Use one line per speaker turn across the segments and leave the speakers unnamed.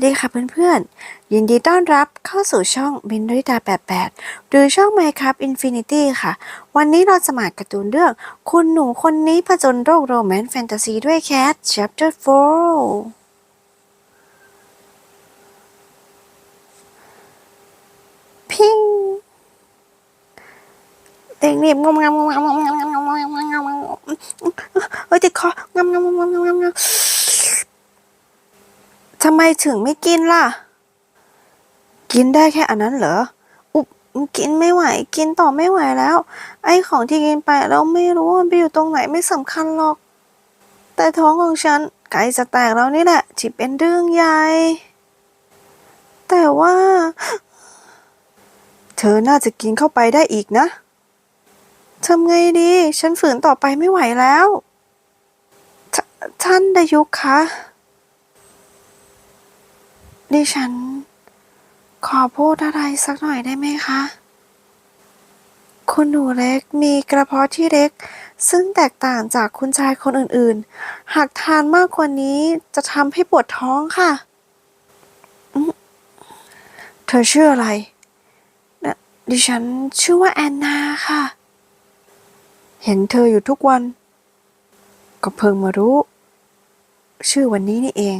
สวัสดีค่ะเพื่อนๆ ยินดีต้อนรับเข้าสู่ช่องบินริตา 88 หรือช่อง Minecraft Infinity ค่ะ วันนี้เราจะมาการ์ตูนเรื่อง คุณหนูคนนี้ผจญโรคโรแมนต์แฟนตาซีด้วยแคท Chapter 4 พิงเด็กหนีบงมงามงมงามงมงามงมงามงมงามงามเฮ้ยติดคองามงามงามงามงามงามทำไมถึงไม่กินล่ะ กินได้แค่อันนั้นเหรอ อุบกินไม่ไหว กินต่อไม่ไหวแล้ว ไอ้ของที่กินไปเราไม่รู้มันไปอยู่ตรงไหนไม่สำคัญหรอก แต่ท้องของฉันใกล้จะแตกแล้วนี่แหละที่เป็นเรื่องใหญ่ แต่ว่า เธอน่าจะกินเข้าไปได้อีกนะทำไงดี ฉันฝืนต่อไปไม่ไหวแล้ว ท่านดายุคคะ ดิฉัน ขอพูดอะไรสักหน่อยได้ไหมคะ คุณหนูเล็กมีกระเพาะที่เล็ก ซึ่งแตกต่างจากคุณชายคนอื่นๆ หากทานมากกว่านี้จะทำให้ปวดท้องค่ะอื้อเธอชื่ออะไรนะดิฉันชื่อว่าแอนนาค่ะ เห็นเธออยู่ทุกวัน ก็เพิ่งมารู้ ชื่อวันนี้นี่เอง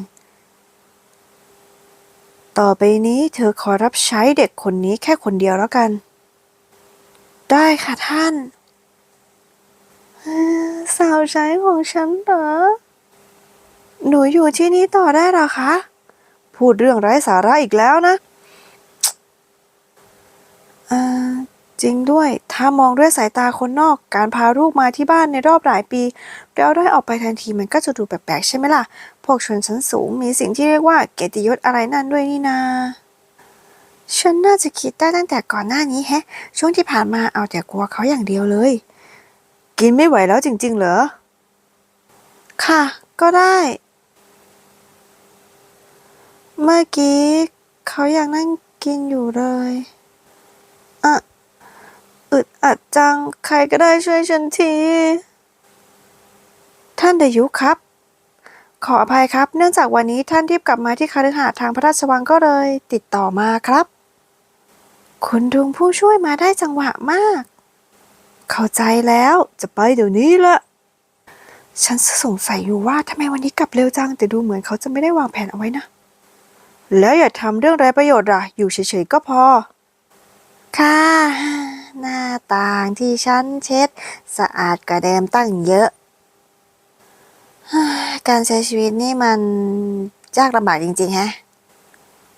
ต่อไปนี้เธอขอรับใช้เด็กคนนี้แค่คนเดียวแล้วกัน ได้ค่ะท่าน สาวใช้ของฉันเหรอ หนูอยู่ที่นี่ต่อได้หรอคะ พูดเรื่องไร้สาระอีกแล้วนะจริงด้วย ถ้ามองด้วยสายตาคนนอก การพาลูกมาที่บ้านในรอบหลายปี แล้วได้ออกไปทันทีมันก็จะดูแปลกๆใช่ไหมล่ะพวกชนชั้นสูงมีสิ่งที่เรียกว่าเกียรติยศอะไรนั่นด้วยนี่นา ฉันน่าจะคิดได้ตั้งแต่ก่อนหน้านี้แฮะ ช่วงที่ผ่านมาเอาแต่กลัวเขาอย่างเดียวเลย กินไม่ไหวแล้วจริง ๆ เหรอ ค่ะ ก็ได้ เมื่อกี้เขายังนั่งกินอยู่เลยอะอึดอัดจัง ใครก็ได้ช่วยฉันที ท่านเดยุครับ ขออภัยครับ เนื่องจากวันนี้ท่านรีบกลับมาที่คฤหาสน์ทางพระราชวังก็เลย ติดต่อมาครับ คุณดุงผู้ช่วยมาได้จังหวะมาก เข้าใจแล้วจะไปเดี๋ยวนี้ละฉันสงสัยอยู่ว่าทำไมวันนี้กลับเร็วจังแต่ดูเหมือนเขาจะไม่ได้วางแผนเอาไว้นะ แล้วอย่าทำเรื่องไร้ประโยชน์ล่ะ อยู่เฉยๆก็พอ ค่ะ หน้าต่างที่ฉันเช็ด สะอาดกว่าเดิมตั้งเยอะ การใช้ชีวิตนี่มันยากลำบากจริงๆฮะ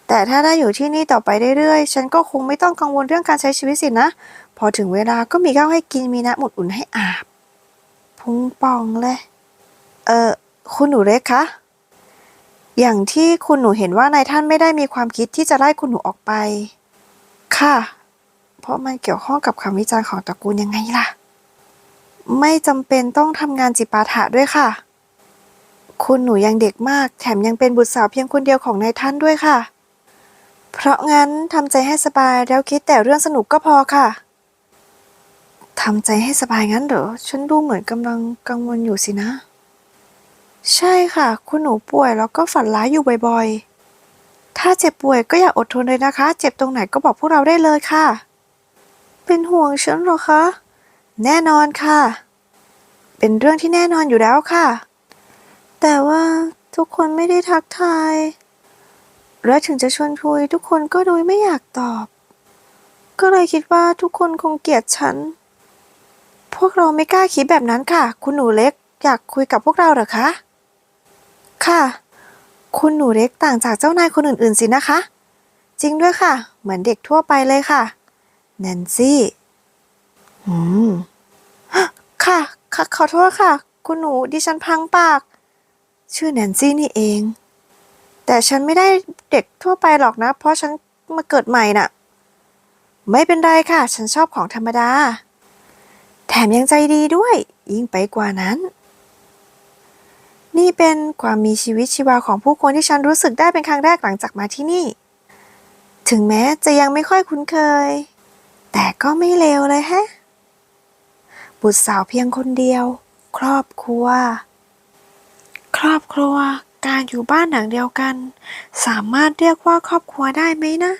แต่ถ้าได้อยู่ที่นี่ต่อไปเรื่อยๆ ฉันก็คงไม่ต้องกังวลเรื่องการใช้ชีวิตสินะ พอถึงเวลาก็มีข้าวให้กินมีน้ำอุ่นๆให้อาบ พุงป่องเลย เออคุณหนูเล็กคะ อย่างที่คุณหนูเห็นว่านายท่านไม่ได้มีความคิดที่จะไล่คุณหนูออกไป ค่ะ เพราะมันเกี่ยวข้องกับคำวิจารณ์ของตระกูลยังไงล่ะ ไม่จำเป็นต้องทำงานจิปาถะด้วยค่ะ คุณหนูยังเด็กมาก แถมยังเป็นบุตรสาวเพียงคนเดียวของนายท่านด้วยค่ะ เพราะงั้นทำใจให้สบายแล้วคิดแต่เรื่องสนุกก็พอค่ะทำใจให้สบายงั้นเหรอ ฉันดูเหมือนกำลังกังวลอยู่สินะ ใช่ค่ะ คุณหนูป่วยแล้วก็ฝันร้ายอยู่บ่อยๆ ถ้าเจ็บป่วยก็อย่าอดทนเลยนะคะ เจ็บตรงไหนก็บอกพวกเราได้เลยค่ะ เป็นห่วงฉันหรอคะ แน่นอนค่ะ เป็นเรื่องที่แน่นอนอยู่แล้วค่ะ แต่ว่าทุกคนไม่ได้ทักทาย และถึงจะชวนคุยทุกคนก็ดูไม่อยากตอบ ก็เลยคิดว่าทุกคนคงเกลียดฉัน พวกเราไม่กล้าคิดแบบนั้นค่ะ คุณหนูเล็กอยากคุยกับพวกเราเหรอคะ ค่ะ คุณหนูเล็กต่างจากเจ้านายคนอื่นๆสินะคะ จริงด้วยค่ะ เหมือนเด็กทั่วไปเลยค่ะแนนซี่ อืม ค่ะค่ะขอโทษค่ะ คุณหนูดิฉันพังปาก ชื่อแนนซี่นี่เอง แต่ฉันไม่ได้เด็กทั่วไปหรอกนะ เพราะฉันมาเกิดใหม่น่ะ ไม่เป็นไรค่ะ ฉันชอบของธรรมดา แถมยังใจดีด้วย ยิ่งไปกว่านั้น นี่เป็นความมีชีวิตชีวาของผู้คนที่ฉันรู้สึกได้เป็นครั้งแรกหลังจากมาที่นี่ ถึงแม้จะยังไม่ค่อยคุ้นเคย แต่ก็ไม่เลวเลยแฮะบุตรสาวเพียงคนเดียว ครอบครัว รอบครัว การอยู่บ้านหลังเดียวกัน สามารถเรียกว่าครอบครัวได้ไหมนะ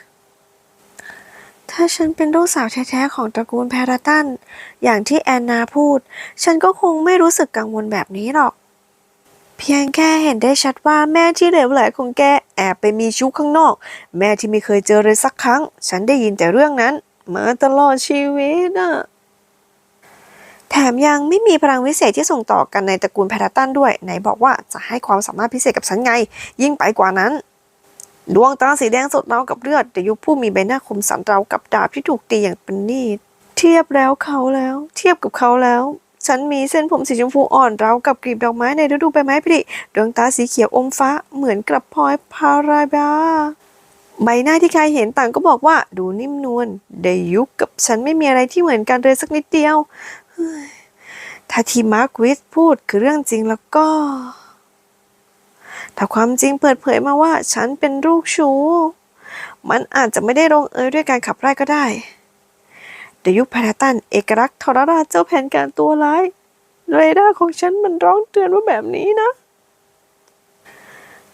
ถ้าฉันเป็นลูกสาวแท้ๆของตระกูลแพรตัน อย่างที่แอนนาพูด ฉันก็คงไม่รู้สึกกังวลแบบนี้หรอก เพียงแค่เห็นได้ชัดว่าแม่ที่เหลวไหลของแกแอบไปมีชู้ข้างนอก แม่ที่ไม่เคยเจอเลยสักครั้ง ฉันได้ยินแต่เรื่องนั้น มาตลอดชีวิตอะ แถมยังไม่มีพลังวิเศษที่ส่งต่อกันในตระกูลแพราตันด้วย ไหนบอกว่าจะให้ความสามารถพิเศษกับฉันไง ยิ่งไปกว่านั้น ดวงตาสีแดงสดเรากับเลือดแต่ยุคผู้มีใบหน้าคมสันเรากับดาบที่ถูกตีอย่างเป็นนีดเทียบแล้วเขาแล้ว เทียบกับเขาแล้ว ฉันมีเส้นผมสีชมพูอ่อนเรากับกลีบดอกไม้ในฤดูใบไม้ผลิดวงตาสีเขียวอมฟ้าเหมือนกับพลอยพาราบาใบหน้าที่ใครเห็นต่างก็บอกว่าดูนิ่มนวลได้ยุคกับฉันไม่มีอะไรที่เหมือนกันเลยสักนิดเดียว ถ้าที่มาร์กวิสพูดคือเรื่องจริงแล้วก็ ถ้าความจริงเปิดเผยมาว่าฉันเป็นลูกชู้ มันอาจจะไม่ได้ลงเอยด้วยการขับไล่ก็ได้เดยุคพาราตันเอกลักษณ์ทรราชเจ้าแผนการตัวร้ายเรดาร์ของฉันมันร้องเตือนว่าแบบนี้นะ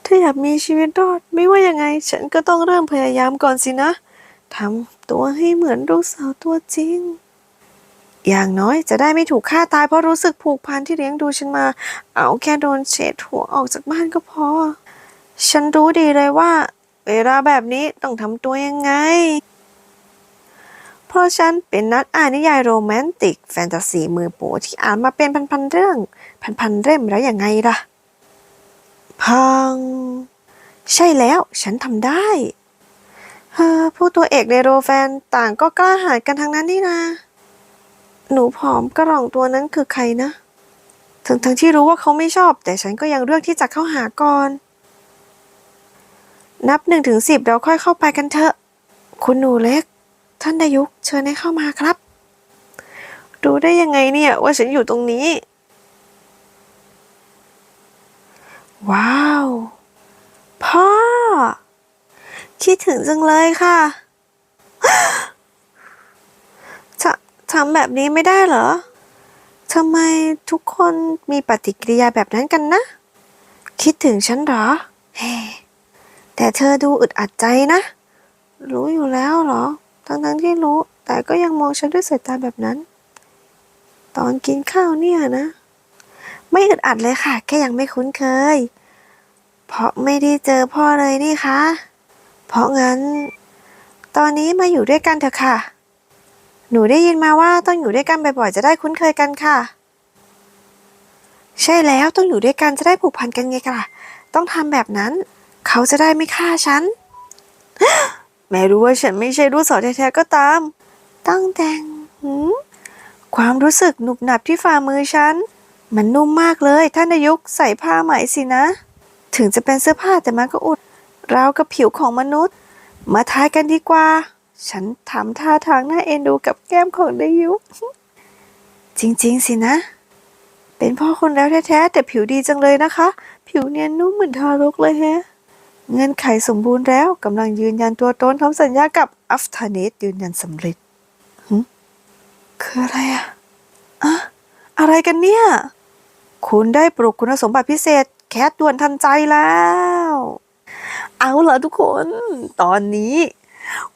ถ้าอยากมีชีวิตรอดไม่ว่ายังไง ฉันก็ต้องเริ่มพยายามก่อนสินะทำตัวให้เหมือนลูกสาวตัวจริง อย่างน้อยจะได้ไม่ถูกฆ่าตายเพราะรู้สึกผูกพันที่เลี้ยงดูฉันมา เอาแค่โดนเฉดหัวออกจากบ้านก็พอ ฉันรู้ดีเลยว่า เวลาแบบนี้ต้องทำตัวยังไง เพราะฉันเป็นนักอ่านนิยายโรแมนติก แฟนตาซีมือโปรที่อ่านมาเป็นพันๆเรื่อง พันๆเล่มแล้วยังไงล่ะ พัง ใช่แล้วฉันทำได้ผู้ตัวเอกในโรแฟนต่างก็กล้าหาญกันทั้งนั้นนี่นา หนูผอมกระหล่องตัวนั้นคือใครนะถึงทั้งที่รู้ว่าเขาไม่ชอบ แต่ฉันก็ยังเลือกที่จะเข้าหาก่อน นับหนึ่งถึงสิบเราค่อยเข้าไปกันเถอะ คุณหนูเล็ก ท่านดายุกเชิญให้เข้ามาครับ รู้ได้ยังไงเนี่ยว่าฉันอยู่ตรงนี้ ว้าว พ่อ คิดถึงจังเลยค่ะำแบบนี้ไม่ได้เหรอทำไมทุกคนมีปฏิกิริยาแบบนั้นกันนะ คิดถึงฉันเหรอเฮแต่เธอดูอึดอัดใจนะ รู้อยู่แล้วเหรอทั้งทั้งๆที่รู้ แต่ก็ยังมองฉันด้วยสายตาแบบนั้น ตอนกินข้าวเนี่ยนะ ไม่อึดอัดเลยค่ะ แค่ยังไม่คุ้นเคย เพราะไม่ได้เจอพ่อเลยนี่คะ เพราะงั้น ตอนนี้มาอยู่ด้วยกันเถอะค่ะ หนูได้ยินมาว่าต้องอยู่ด้วยกันบ่อยๆจะได้คุ้นเคยกันค่ะ ใช่แล้วต้องอยู่ด้วยกันจะได้ผูกพันกันไงค่ะ ต้องทำแบบนั้น เขาจะได้ไม่ฆ่าฉัน แม้รู้ว่าฉันไม่ใช่ลูกสาวแท้ๆก็ตาม ตั้งแต่งหืมความรู้สึกหนุบหนับที่ฝ่ามือฉัน มันนุ่มมากเลย ท่านนายกใส่ผ้าไหมสินะ ถึงจะเป็นเสื้อผ้าแต่มันก็อุดราวกับผิวของมนุษย์ มาทายกันดีกว่า ฉันทำท่าทางน่าเอ็นดูกับแก้มของดายุ จริงๆสินะ เป็นพ่อคนแล้วแท้ๆ แต่ผิวดีจังเลยนะคะ ผิวเนียนนุ่มเหมือนทารกเลยแฮะ เงื่อนไขสมบูรณ์แล้วกำลังยืนยันตัวตนทำสัญญากับอัฟธาเนสยืนยันสำเร็จคืออะไรอะอะอะไรกันเนี่ย คุณได้ปลุกคุณสมบัติพิเศษ แคสด่วนทันใจแล้ว เอาล่ะทุกคน ตอนนี้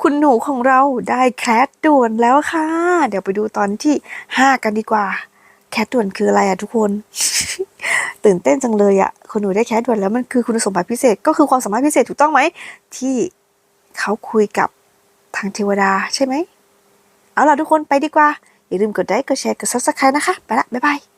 คุณหนูของเราได้แคสด่วนแล้วค่ะ เดี๋ยวไปดูตอนที่ห้ากันดีกว่า แคสด่วนคืออะไรอะทุกคน ตื่นเต้นจังเลยอะคุณหนูได้แคสด่วนแล้วมันคือคุณสมบัติพิเศษ ก็คือความสามารถพิเศษถูกต้องไหม ที่เขาคุยกับทางเทวดาใช่ไหม เอาล่ะทุกคนไปดีกว่า อย่าลืมกดไลค์กดแชร์กด subscribe นะคะ ไปละ บ๊ายบาย